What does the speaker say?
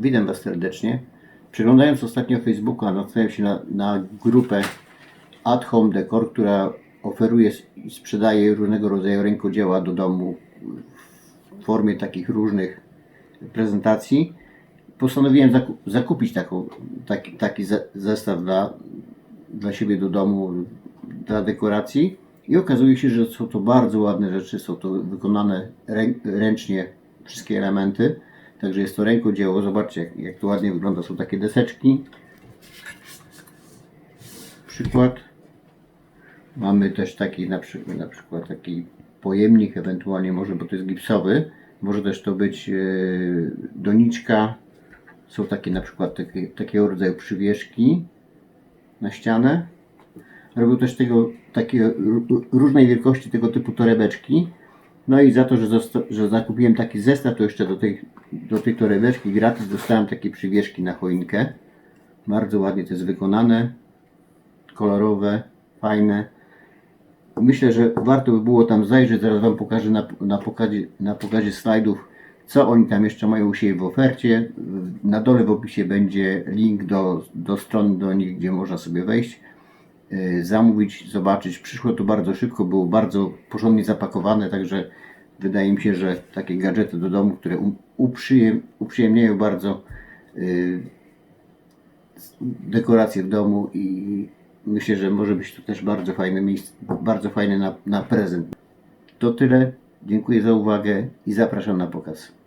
Witam Was serdecznie. Przeglądając ostatnio Facebooka, natknąłem się na, na grupę At Home Decor, która oferuje i sprzedaje różnego rodzaju rękodzieła do domu w formie takich różnych prezentacji. Postanowiłem zaku- zakupić taką, taki, taki ze- zestaw dla, dla siebie do domu, dla dekoracji. I okazuje się, że są to bardzo ładne rzeczy, są to wykonane rę, ręcznie wszystkie elementy. Także jest to rękodzieło. Zobaczcie, jak, jak to ładnie wygląda. Są takie deseczki. Przykład. Mamy też taki na przykład, na przykład taki pojemnik, ewentualnie może, bo to jest gipsowy. Może też to być e, doniczka. Są takie na przykład takie, takiego rodzaju przywieszki na ścianę. Robią też tego, takie ró- różnej wielkości tego typu torebeczki. No i za to, że, że zakupiłem taki zestaw, to jeszcze do tej, do tej torebeczki gratis dostałem takie przywieszki na choinkę. Bardzo ładnie to jest wykonane, kolorowe, fajne. Myślę, że warto by było tam zajrzeć, zaraz Wam pokażę na, na, pokazie, na pokazie slajdów, co oni tam jeszcze mają u siebie w ofercie. Na dole w opisie będzie link do, do strony do nich, gdzie można sobie wejść zamówić, zobaczyć. Przyszło to bardzo szybko, było bardzo porządnie zapakowane, także wydaje mi się, że takie gadżety do domu, które uprzyjem, uprzyjemniają bardzo y, dekoracje w domu i myślę, że może być to też bardzo fajne miejsce, bardzo fajne na, na prezent. To tyle. Dziękuję za uwagę i zapraszam na pokaz.